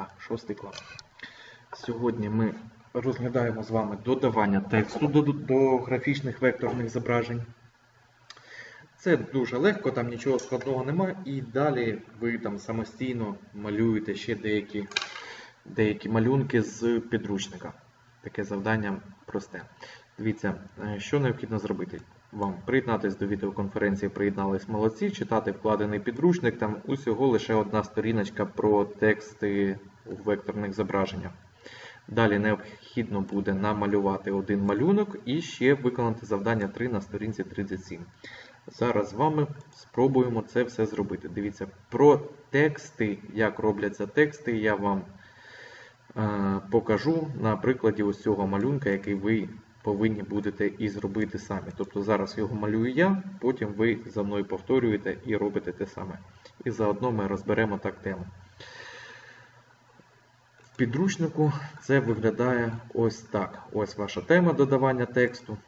Так, шостий клас. Сьогодні ми розглядаємо з вами додавання тексту до, до графічних векторних зображень. Це дуже легко, там нічого складного немає. І далі ви там самостійно малюєте ще деякі, деякі малюнки з підручника. Таке завдання просте. Дивіться, е, що необхідно зробити. Вам приєднатись до відеоконференції, приєднались молодці, читати вкладений підручник. Там усього лише одна сторіночка про тексти у векторних зображеннях. Далі необхідно буде намалювати один малюнок і ще виконати завдання 3 на сторінці 37. Зараз з вами спробуємо це все зробити. Дивіться, про тексти, як робляться тексти, я вам е, покажу на прикладі ось цього малюнка, який ви повинні будете і зробити самі. Тобто зараз його малюю я, потім ви за мною повторюєте і робите те саме. І заодно ми розберемо так тему. Підручнику це виглядає ось так. Ось ваша тема додавання тексту.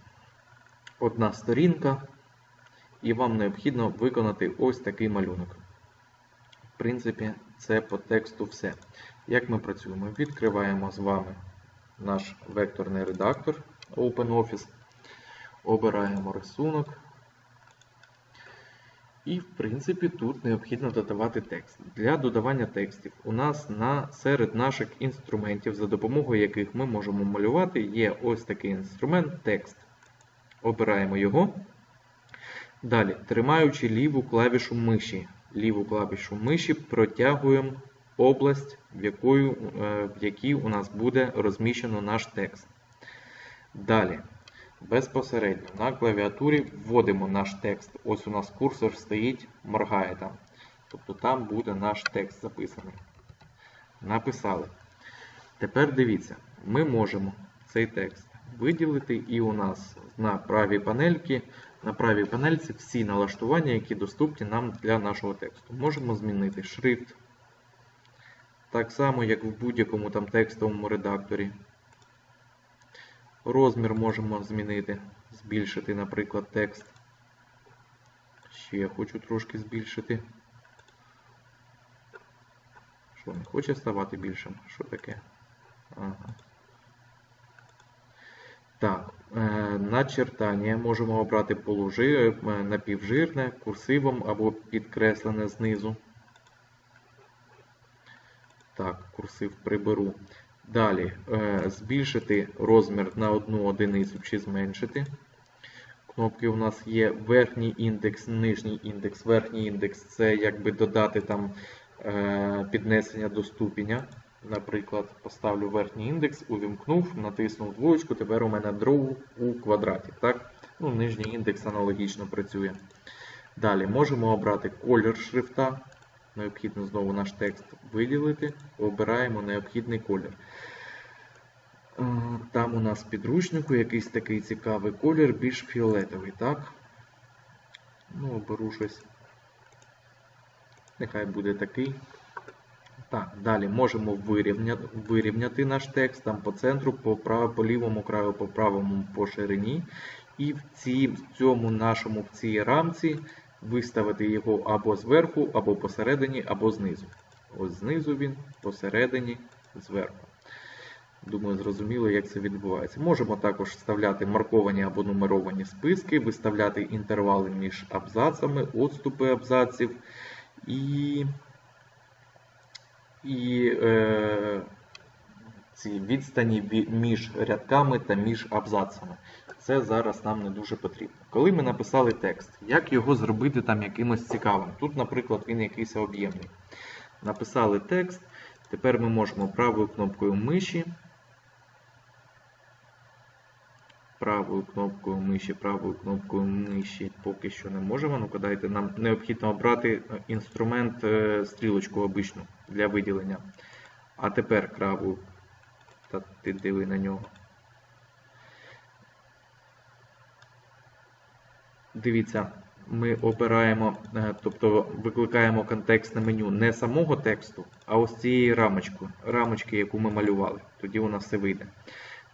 Одна сторінка. І вам необхідно виконати ось такий малюнок. В принципі, це по тексту все. Як ми працюємо? Відкриваємо з вами наш векторний редактор OpenOffice. Обираємо рисунок. І, в принципі, тут необхідно додавати текст. Для додавання текстів у нас на, серед наших інструментів, за допомогою яких ми можемо малювати, є ось такий інструмент текст. Обираємо його. Далі, тримаючи ліву клавішу миші, ліву клавішу миші протягуємо область, в, якою, в якій у нас буде розміщено наш текст. Далі, безпосередньо на клавіатурі вводимо наш текст. Ось у нас курсор стоїть, моргає там. Тобто там буде наш текст записаний. Написали. Тепер дивіться, ми можемо цей текст виділити, і у нас на правій панельці, на правій панельці всі налаштування, які доступні нам для нашого тексту. Можемо змінити шрифт. Так само, як в будь-якому там текстовому редакторі. Розмір можемо змінити, збільшити, наприклад, текст. Ще я хочу трошки збільшити. Що, не хоче ставати більшим? Що таке? Ага. Так, е, начертання можемо обрати полужи, напівжирне, курсивом або підкреслене знизу. Так, курсив приберу. Далі е, збільшити розмір на одну одиницю чи зменшити. Кнопки у нас є верхній індекс, нижній індекс. Верхній індекс це якби додати там е, піднесення до ступеня. Наприклад, поставлю верхній індекс, увімкнув, натиснув двоєчку, тепер у мене draw у квадраті. Так? Ну, Нижній індекс аналогічно працює. Далі можемо обрати колір шрифта. Необхідно знову наш текст виділити. Обираємо необхідний колір. Там у нас в підручнику якийсь такий цікавий колір, більш фіолетовий, так? Ну, оберу щось. Нехай буде такий. Так, далі можемо вирівняти, вирівняти наш текст там по центру, по прав, по лівому краю, по правому по ширині. І в, цій, в цьому нашому в цій рамці виставити його або зверху, або посередині, або знизу. Ось знизу він, посередині, зверху. Думаю, зрозуміло, як це відбувається. Можемо також вставляти марковані або нумеровані списки, виставляти інтервали між абзацами, отступи абзаців і і е, ці відстані між рядками та між абзацами. Це зараз нам не дуже потрібно. Коли ми написали текст, як його зробити там якимось цікавим? Тут, наприклад, він якийсь об'ємний. Написали текст. Тепер ми можемо правою кнопкою миші. Правою кнопкою миші, правою кнопкою миші поки що не можемо. Ну, дайте, нам необхідно обрати інструмент стрілочку обичну для виділення. А тепер правою, та ти диви на нього. Дивіться, ми обираємо, тобто викликаємо контекстне меню не самого тексту, а ось цієї рамочки, рамочки, яку ми малювали. Тоді у нас все вийде.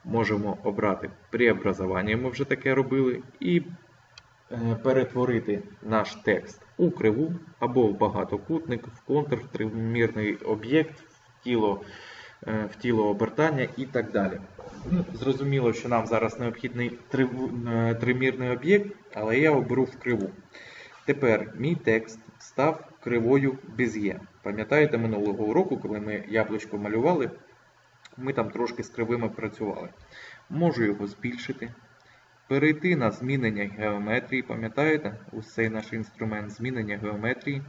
Можемо обрати преобразування, ми вже таке робили, і перетворити наш текст у криву або в багатокутник, в контур, в тримірний об'єкт, тіло, е, в тіло обертання і так далі. Ну, зрозуміло, що нам зараз необхідний е, тримірний об'єкт, але я оберу в криву. Тепер мій текст став кривою Без'є. Пам'ятаєте минулого уроку, коли ми яблучко малювали, ми там трошки з кривими працювали. Можу його збільшити, перейти на змінення геометрії. Пам'ятаєте? Ось цей наш інструмент змінення геометрії.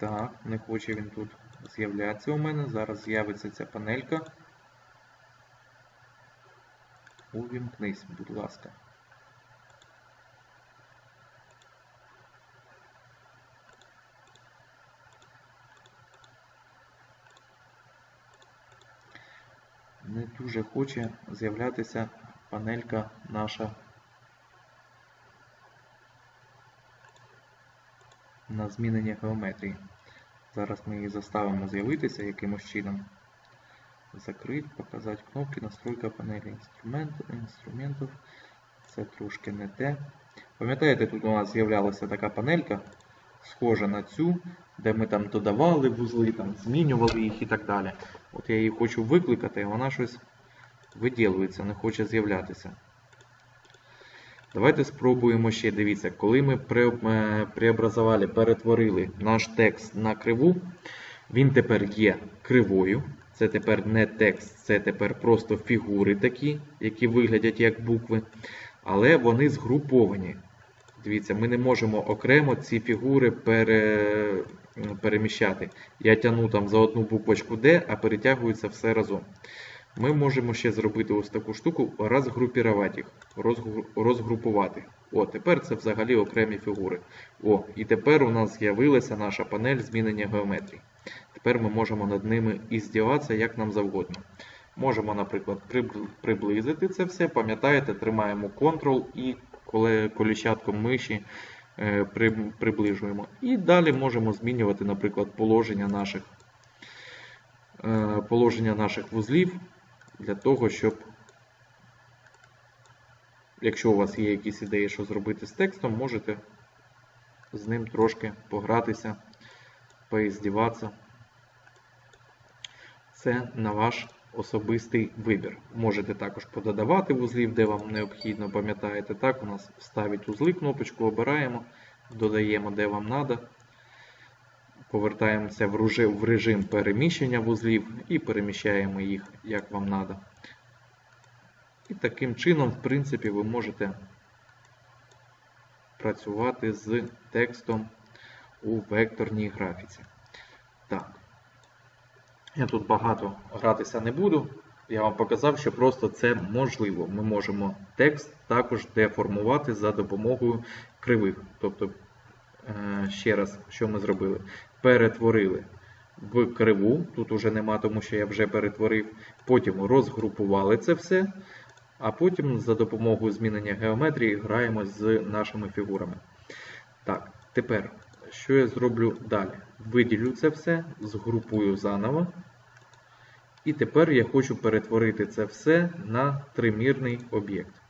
Так, не хоче він тут з'являтися у мене. Зараз з'явиться ця панелька. Увімкнись, будь ласка. Не дуже хоче з'являтися панелька наша на змінення геометрії. Зараз ми її заставимо з'явитися якимось чином. Закрити, показати кнопки, настройка панелі інструментів. інструментів. Це трошки не те. Пам'ятаєте, тут у нас з'являлася така панелька, схожа на цю, де ми там додавали вузли, там, змінювали їх і так далі. От я її хочу викликати, і вона щось виділюється, не хоче з'являтися. Давайте спробуємо ще. Дивіться, коли ми е, преобразували, перетворили наш текст на криву, він тепер є кривою. Це тепер не текст, це тепер просто фігури такі, які виглядять як букви, але вони згруповані. Дивіться, ми не можемо окремо ці фігури пере... переміщати. Я тягну там за одну буквочку D, а перетягується все разом. Ми можемо ще зробити ось таку штуку, розгрупірувати їх, розгру- розгрупувати. О, тепер це взагалі окремі фігури. О, і тепер у нас з'явилася наша панель змінення геометрії. Тепер ми можемо над ними і здіватися як нам завгодно. Можемо, наприклад, приблизити це все. Пам'ятаєте, тримаємо Ctrl і коли коліщатком миші е, приближуємо. І далі можемо змінювати, наприклад, положення наших, е, положення наших вузлів для того, щоб, якщо у вас є якісь ідеї, що зробити з текстом, можете з ним трошки погратися, поіздіватися. Це на ваш особистий вибір. Можете також пододавати вузлів, де вам необхідно. Пам'ятаєте, так, у нас ставить узли, кнопочку обираємо, додаємо, де вам треба. Повертаємося в режим, переміщення вузлів і переміщаємо їх, як вам треба. І таким чином, в принципі, ви можете працювати з текстом у векторній графіці. Так. Я тут багато гратися не буду. Я вам показав, що просто це можливо. Ми можемо текст також деформувати за допомогою кривих. Тобто, ще раз, що ми зробили? Перетворили в криву, тут уже нема, тому що я вже перетворив. Потім розгрупували це все, а потім за допомогою змінення геометрії граємо з нашими фігурами. Так, тепер, що я зроблю далі? Виділю це все, згрупую заново. І тепер я хочу перетворити це все на тримірний об'єкт.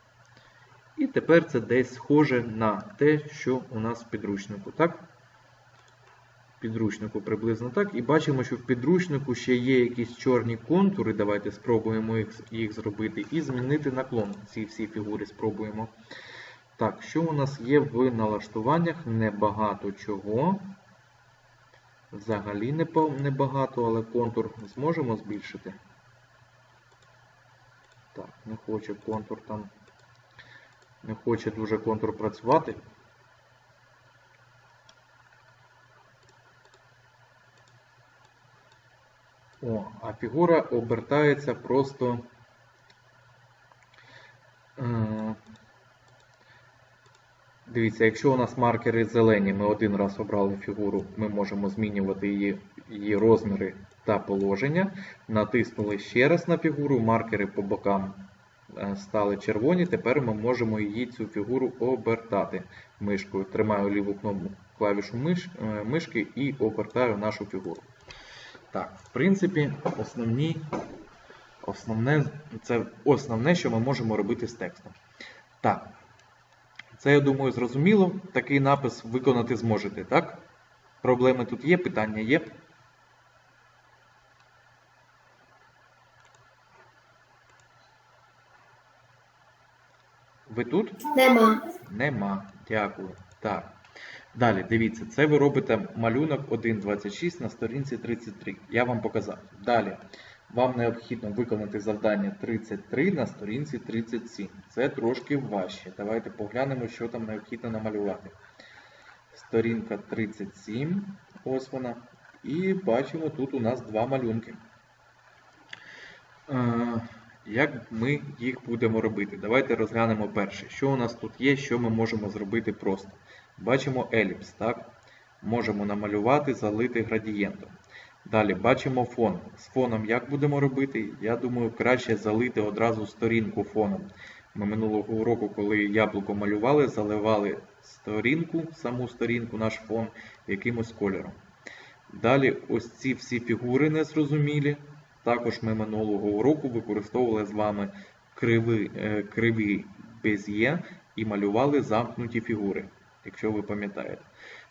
І тепер це десь схоже на те, що у нас в підручнику. Так? В підручнику приблизно так. І бачимо, що в підручнику ще є якісь чорні контури. Давайте спробуємо їх, їх зробити. І змінити наклон. Ці всі фігури спробуємо. Так, що у нас є в налаштуваннях? Небагато чого. Взагалі небагато, але контур зможемо збільшити. Так, не хоче контур там. Не хоче дуже контур працювати. О, а фігура обертається просто. Е, Дивіться, якщо у нас маркери зелені, ми один раз обрали фігуру, ми можемо змінювати її, її розміри та положення. Натиснули ще раз на фігуру, маркери по бокам стали червоні. Тепер ми можемо її цю фігуру обертати мишкою. Тримаю ліву кнопку клавішу миш, е, мишки і обертаю нашу фігуру. Так, в принципі, основні, основне, це основне, що ми можемо робити з текстом. Так. Це, я думаю, зрозуміло. Такий напис виконати зможете, так? Проблеми тут є, питання є. Ви тут? Нема. Нема. Дякую. Так. Далі, дивіться, це ви робите малюнок 1.26 на сторінці 33. Я вам показав. Далі. Вам необхідно виконати завдання 33 на сторінці 37. Це трошки важче. Давайте поглянемо, що там необхідно намалювати. Сторінка 37. Ось вона. І бачимо, тут у нас два малюнки. Як ми їх будемо робити? Давайте розглянемо перше. Що у нас тут є, що ми можемо зробити просто. Бачимо еліпс, так? Можемо намалювати, залити градієнтом. Далі бачимо фон. З фоном як будемо робити? Я думаю, краще залити одразу сторінку фоном. Ми минулого уроку, коли яблуко малювали, заливали сторінку, саму сторінку, наш фон якимось кольором. Далі ось ці всі фігури незрозумілі. Також ми минулого уроку використовували з вами криви, е, криві без'є і малювали замкнуті фігури, якщо ви пам'ятаєте.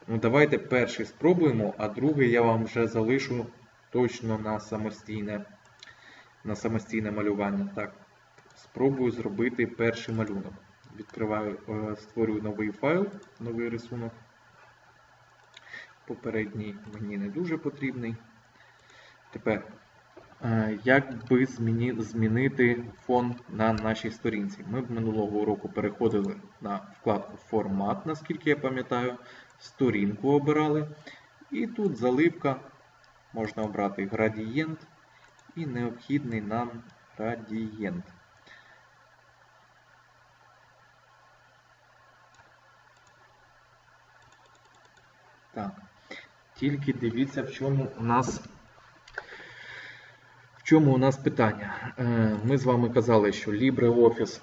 Ну, давайте перший спробуємо, а другий я вам вже залишу точно на самостійне, на самостійне малювання. Так, спробую зробити перший малюнок. Відкриваю, е, створюю новий файл, новий рисунок. Попередній мені не дуже потрібний. Тепер, як би змінити фон на нашій сторінці? Ми минулого уроку переходили на вкладку Формат, наскільки я пам'ятаю, сторінку обирали. І тут заливка, можна обрати градієнт і необхідний нам градієнт. Так. Тільки дивіться, в чому у нас чому у нас питання. Е, Ми з вами казали, що LibreOffice,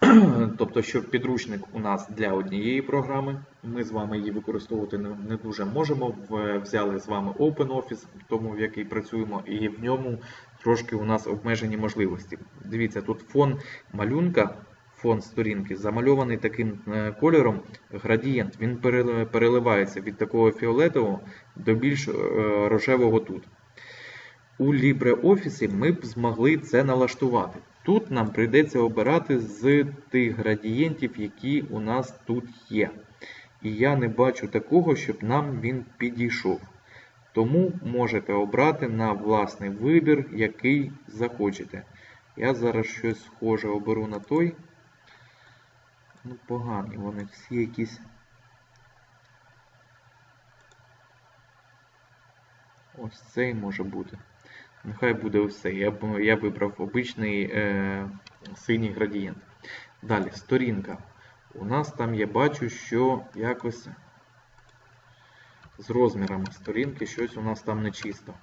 тобто, що підручник у нас для однієї програми. Ми з вами її використовувати не, дуже можемо. Взяли з вами OpenOffice, тому в який працюємо, і в ньому трошки у нас обмежені можливості. Дивіться, тут фон малюнка, фон сторінки замальований таким е, кольором градієнт. Він переливається від такого фіолетового до більш е, рожевого тут. У LibreOffice ми б змогли це налаштувати. Тут нам прийдеться обирати з тих градієнтів, які у нас тут є. І я не бачу такого, щоб нам він підійшов. Тому можете обрати на власний вибір, який захочете. Я зараз щось схоже оберу на той. Ну, погані, вони всі якісь. Ось цей може бути. Нехай буде цей. Я, я вибрав обичний е, синій градієнт. Далі, сторінка. У нас там я бачу, що якось з розмірами сторінки щось у нас там не чисто.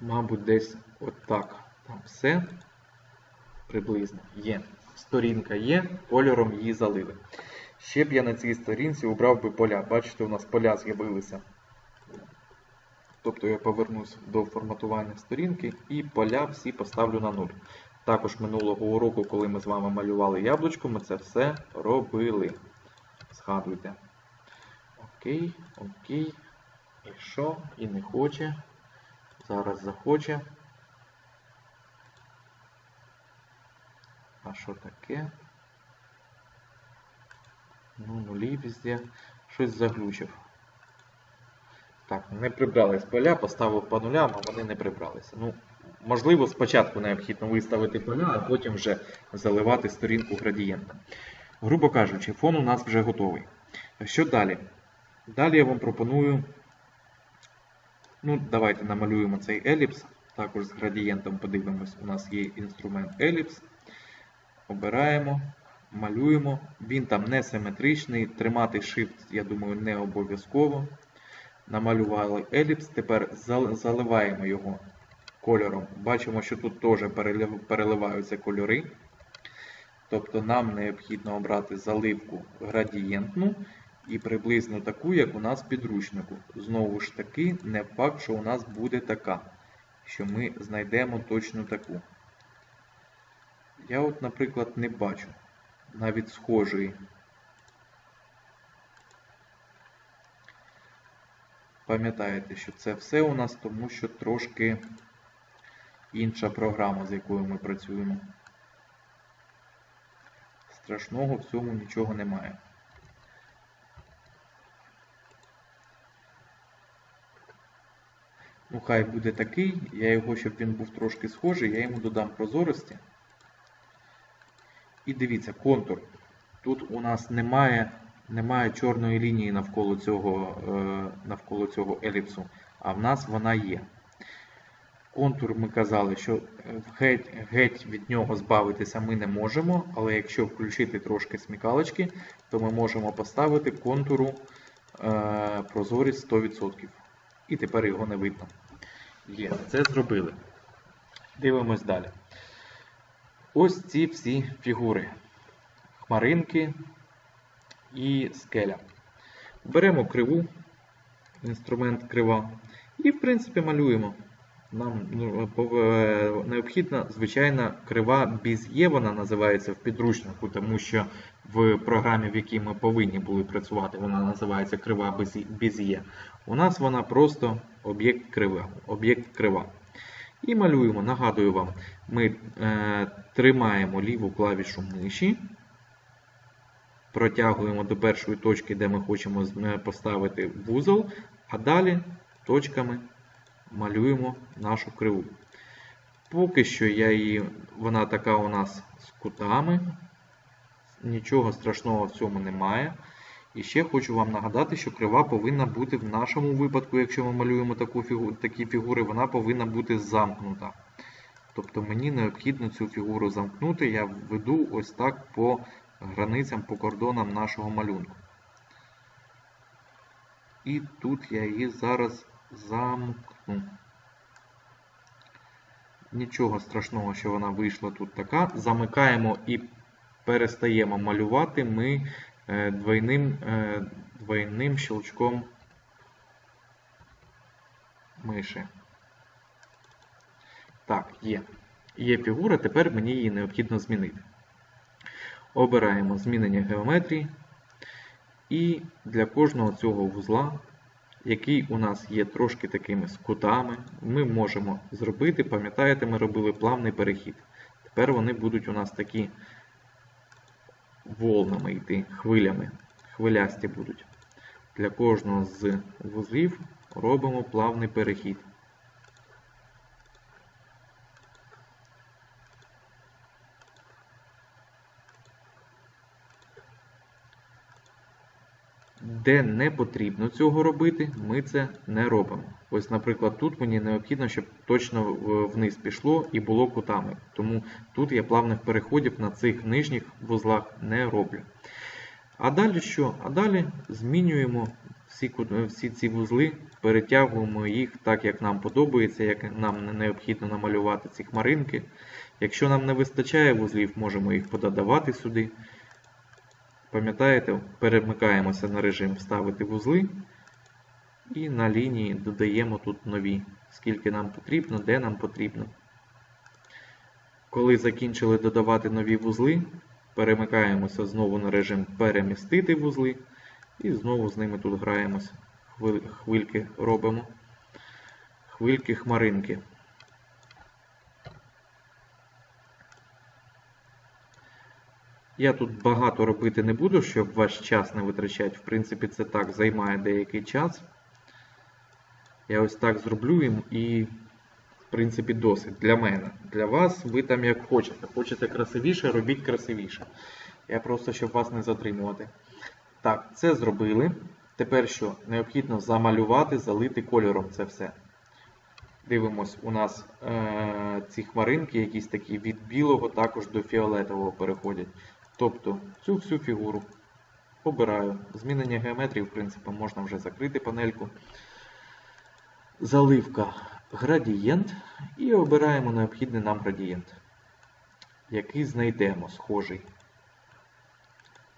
Мабуть, десь отак. Там все приблизно є. Сторінка є, кольором її залили. Ще б я на цій сторінці обрав би поля. Бачите, у нас поля з'явилися. Тобто я повернусь до форматування сторінки і поля всі поставлю на 0. Також минулого уроку, коли ми з вами малювали яблучко, ми це все робили. Згадуйте. Окей, окей. І що? І не хоче. Зараз захоче. А що таке? Ну, нулі везде. Щось заглючив. Так, не прибрались поля, поставив по нулям, а вони не прибралися. Ну, можливо, спочатку необхідно виставити поля, а потім вже заливати сторінку градієнтом. Грубо кажучи, фон у нас вже готовий. Що далі? Далі я вам пропоную. Ну, давайте намалюємо цей еліпс. Також з градієнтом подивимось, у нас є інструмент еліпс. Обираємо, малюємо. Він там не симетричний. Тримати Shift, я думаю, не обов'язково. Намалювали еліпс. Тепер заливаємо його кольором. Бачимо, що тут теж переливаються кольори. Тобто нам необхідно обрати заливку градієнтну і приблизно таку, як у нас в підручнику. Знову ж таки, не факт, що у нас буде така, що ми знайдемо точно таку. Я от, наприклад, не бачу навіть схожої. Пам'ятаєте, що це все у нас, тому що трошки інша програма, з якою ми працюємо. Страшного в цьому нічого немає. Ну, хай буде такий, я його, щоб він був трошки схожий, я йому додам прозорості. І дивіться, контур. Тут у нас немає, немає чорної лінії навколо цього, е, навколо цього еліпсу, а в нас вона є. Контур ми казали, що геть, геть від нього збавитися ми не можемо, але якщо включити трошки смікалочки, то ми можемо поставити контуру е, прозорість 100%. І тепер його не видно. Є, це зробили. Дивимось далі. Ось ці всі фігури. Хмаринки і скеля. Беремо криву, інструмент крива, і, в принципі, малюємо. Нам ну, е, необхідна звичайна крива Без'є, вона називається в підручнику, тому що в програмі, в якій ми повинні були працювати, вона називається крива Без'є- Без'є. У нас вона просто об'єкт крива. Об'єкт крива. І малюємо. Нагадую вам, ми е, тримаємо ліву клавішу миші, протягуємо до першої точки, де ми хочемо е, поставити вузол, а далі точками малюємо нашу криву. Поки що я її, вона така у нас з кутами. Нічого страшного в цьому немає. І ще хочу вам нагадати, що крива повинна бути в нашому випадку, якщо ми малюємо таку фігу, такі фігури, вона повинна бути замкнута. Тобто мені необхідно цю фігуру замкнути, я веду ось так по границям, по кордонам нашого малюнку. І тут я її зараз замкну. Нічого страшного, що вона вийшла тут така. Замикаємо і перестаємо малювати ми е, двойним, е, двойним щелчком миші. Так, є. Є фігура, тепер мені її необхідно змінити. Обираємо змінення геометрії. І для кожного цього вузла, який у нас є трошки такими з кутами, ми можемо зробити, пам'ятаєте, ми робили плавний перехід. Тепер вони будуть у нас такі волнами йти, хвилями, хвилясті будуть. Для кожного з вузлів робимо плавний перехід. Де не потрібно цього робити, ми це не робимо. Ось, наприклад, тут мені необхідно, щоб точно вниз пішло і було кутами. Тому тут я плавних переходів на цих нижніх вузлах не роблю. А далі що? А далі змінюємо всі, всі ці вузли, перетягуємо їх так, як нам подобається, як нам необхідно намалювати ці хмаринки. Якщо нам не вистачає вузлів, можемо їх пододавати сюди. Пам'ятаєте, перемикаємося на режим Вставити вузли і на лінії додаємо тут нові, скільки нам потрібно, де нам потрібно. Коли закінчили додавати нові вузли, перемикаємося знову на режим Перемістити вузли і знову з ними тут граємося. Хвильки робимо. Хвильки хмаринки. Я тут багато робити не буду, щоб ваш час не витрачати. В принципі, це так займає деякий час. Я ось так зроблю їм і, в принципі, досить для мене. Для вас ви там як хочете. Хочете красивіше, робіть красивіше. Я просто, щоб вас не затримувати. Так, це зробили. Тепер що? Необхідно замалювати, залити кольором це все. Дивимось, у нас е- ці хмаринки якісь такі від білого також до фіолетового переходять. Тобто цю всю фігуру обираю. Змінення геометрії, в принципі, можна вже закрити панельку. Заливка градієнт і обираємо необхідний нам градієнт, який знайдемо схожий.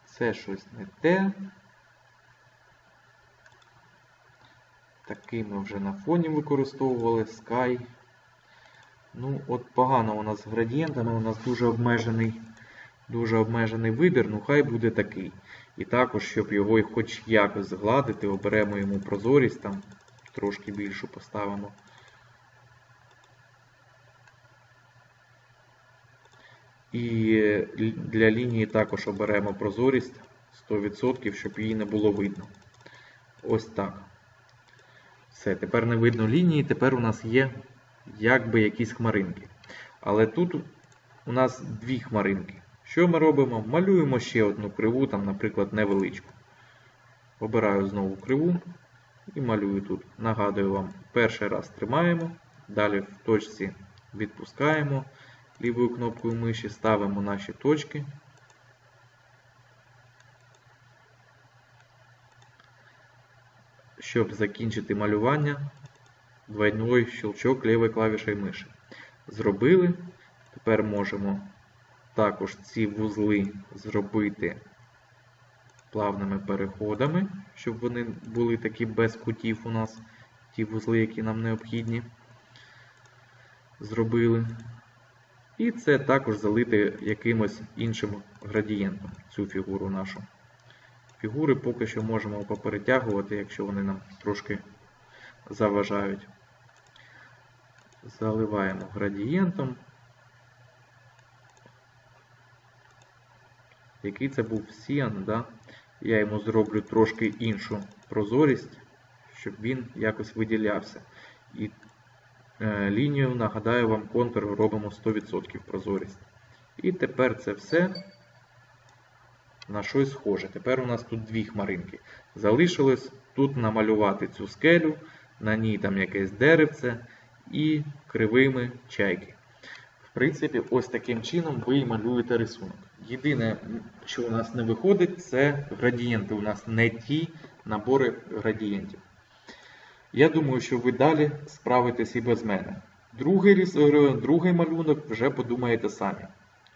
Це щось не те. Такий ми вже на фоні використовували Sky. Ну, от погано у нас з градієнтами, у нас дуже обмежений, дуже обмежений вибір, ну хай буде такий. І також, щоб його хоч якось згладити, оберемо йому прозорість, там трошки більшу поставимо. І для лінії також оберемо прозорість 100%, щоб її не було видно. Ось так. Все, тепер не видно лінії, тепер у нас є якби якісь хмаринки. Але тут у нас дві хмаринки. Що ми робимо? Малюємо ще одну криву, там, наприклад, невеличку. Обираю знову криву і малюю тут. Нагадую вам, перший раз тримаємо, далі в точці відпускаємо лівою кнопкою миші, ставимо наші точки. Щоб закінчити малювання, двойной щелчок лівої клавішею миші. Зробили. Тепер можемо також ці вузли зробити плавними переходами, щоб вони були такі без кутів у нас, ті вузли, які нам необхідні. Зробили. І це також залити якимось іншим градієнтом, цю фігуру нашу. Фігури поки що можемо поперетягувати, якщо вони нам трошки заважають. Заливаємо градієнтом. Який це був Сіан, да? я йому зроблю трошки іншу прозорість, щоб він якось виділявся. І е, лінію, нагадаю вам, контур робимо 100% прозорість. І тепер це все на щось схоже. Тепер у нас тут дві хмаринки. Залишилось тут намалювати цю скелю, на ній там якесь деревце і кривими чайки. В принципі, ось таким чином ви малюєте рисунок. Єдине, що у нас не виходить, це градієнти. У нас не ті набори градієнтів. Я думаю, що ви далі справитесь і без мене. Другий, другий малюнок вже подумаєте самі.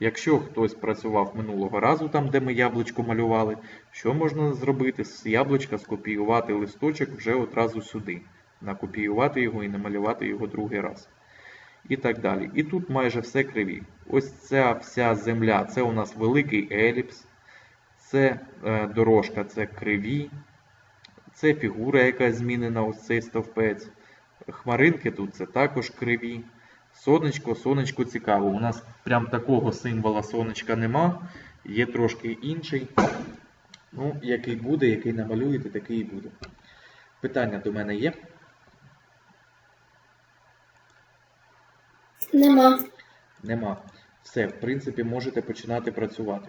Якщо хтось працював минулого разу, там, де ми яблучко малювали, що можна зробити? З яблучка скопіювати листочок вже одразу сюди. Накопіювати його і намалювати його другий раз. І так далі. І тут майже все криві. Ось ця вся земля це у нас великий еліпс, це е, дорожка, це криві, це фігура, яка змінена, ось цей стовпець. Хмаринки тут це також криві. Сонечко, сонечко цікаво. У нас прям такого символа сонечка нема. Є трошки інший. Ну, який буде, який намалюєте, такий і буде. Питання до мене є? Нема. Нема. Все, в принципі, можете починати працювати.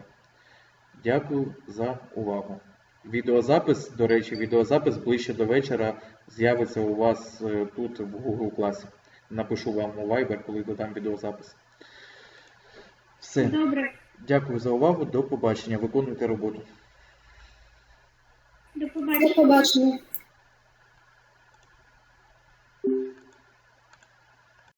Дякую за увагу. Відеозапис, до речі, відеозапис ближче до вечора з'явиться у вас е, тут в Google класі. Напишу вам у Viber, коли додам відеозапис. Все. Добре. Дякую за увагу. До побачення. Виконуйте роботу. До побачення. До побачення.